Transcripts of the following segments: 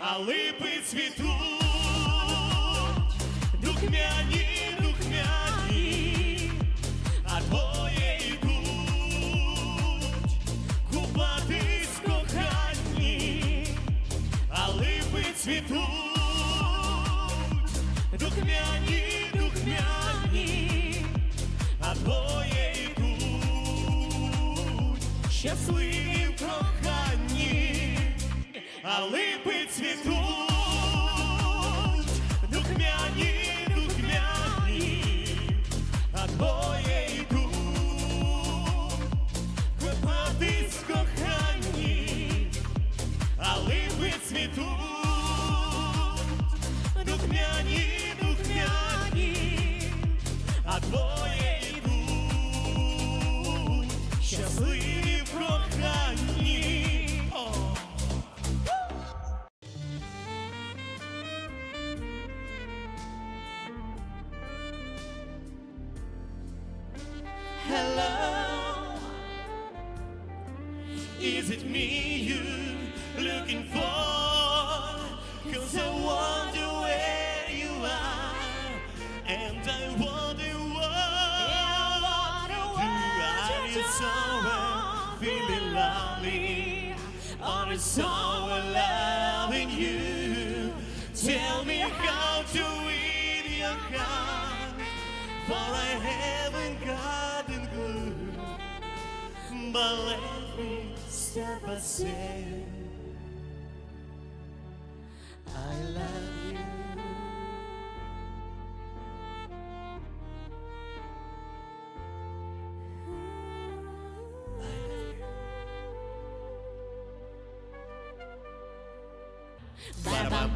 а липи цвітуть, духмяні, духмяні, а двоє йдуть. Купатись коханні, а липи цвітуть, духмяні, духмяні, а двоє йдуть. Щасливі в коханні, а липи цвітуть, Tell me how to win your heart, for I haven't gotten good. But let me step. I love you. Bye bye bye bye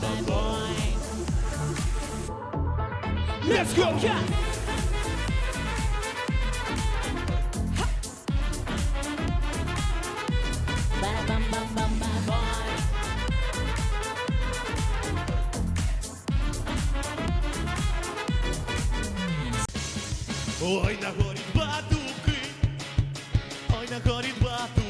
bye, boy. Let's go! Yeah. Ой, на горі два дубки, ой, на горі два дубки,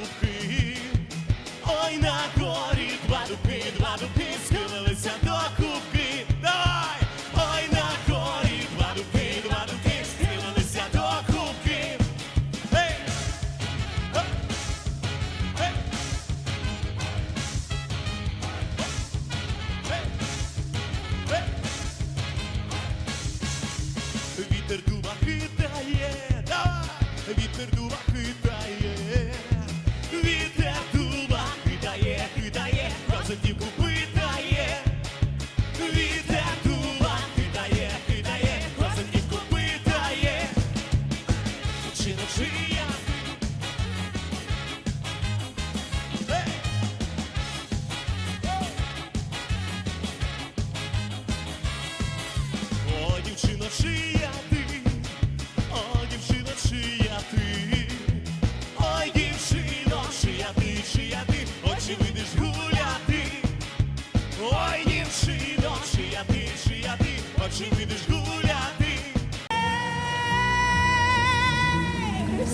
очі вийдеш гуляти.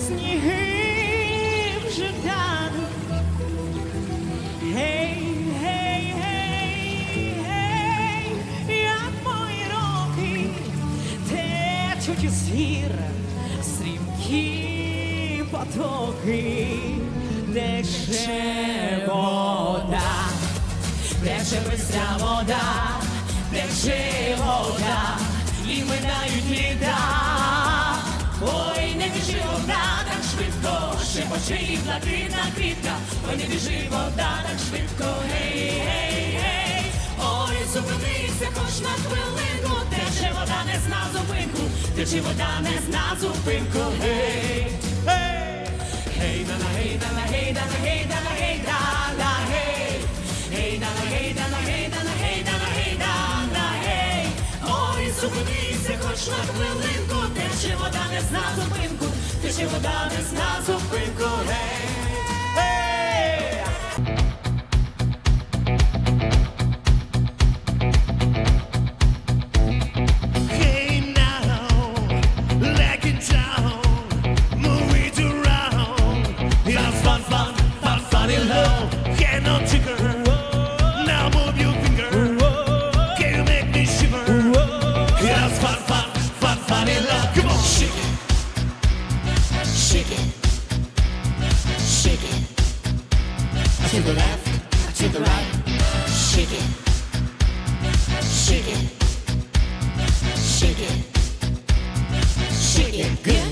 Сніги вже тануть. Гей, гей, гей, гей, як мої роки течуть із гір стрімкі потоки, де ще вода, ще бистра вода, де ще вода, і минають літа. Ой, не біжи вода так швидко, шепоче і блакитна квітка, ой, не біжи вода так швидко, гей, гей, гей, ой, зупинися хоч на хвилинку, тече вода не зна зупинку, тече вода не зна зупинку, гей. Гей, гей, на гей, на гей, на гей, зупинися хвилинку, тече вода не зна зупинку, тече вода не зна зупинку. Гей! get good.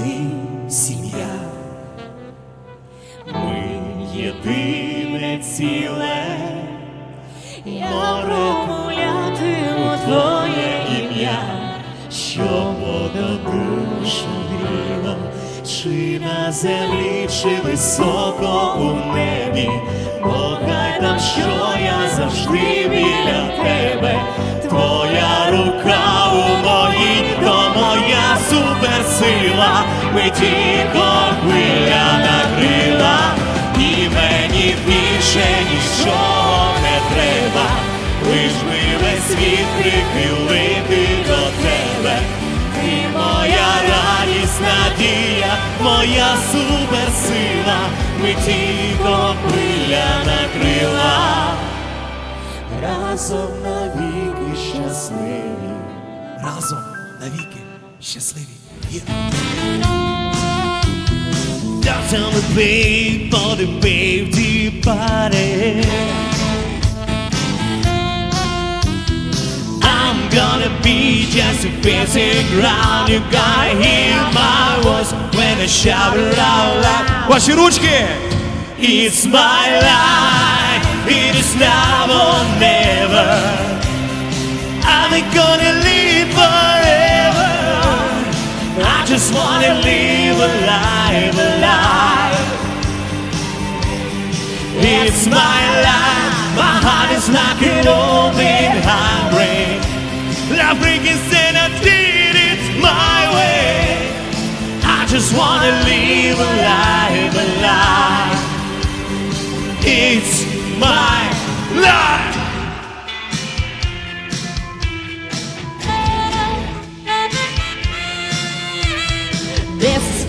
Ти, сім'я. Ми єдине ціле. Я промовлятиму твоє ім'я. Що вода душу гріло, чи на землі, чи високо у небі, Богай там, що я завжди біля тебе, твоя рука у моїй, то моя суперсила, ми тільки хвиля накрила, і мені більше нічого не треба, лиш би весь світ прихилити до тебе. Ти моя радість, надія, моя суперсила, ми тільки хвиля накрила, разом навіки щасливі. Разом навіки щасливі. Dance on the pave for the babe party. I'm gonna be just a basic ground. You gotta hear my voice when I shout it out loud. Ваші ручки! It's my life, it is now or never. I'm gonna live I just wanna live alive, alive. It's my life, my heart is knocking open hungry. Love breaking said I did it my way. I just wanna live alive, alive. It's my life.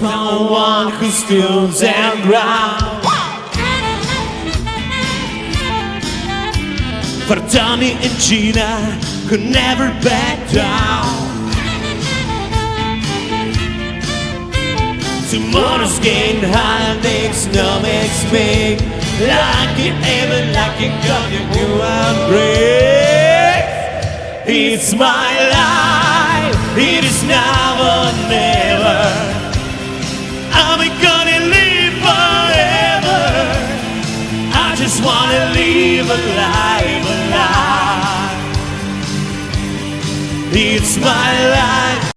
No one who stands and ground. For Tommy and Gina could never back down. Tomorrow's getting high, makes no makes me like it ever, like it gonna do I'm great. It's my life, it is now or never. Alive, alive. It's my life.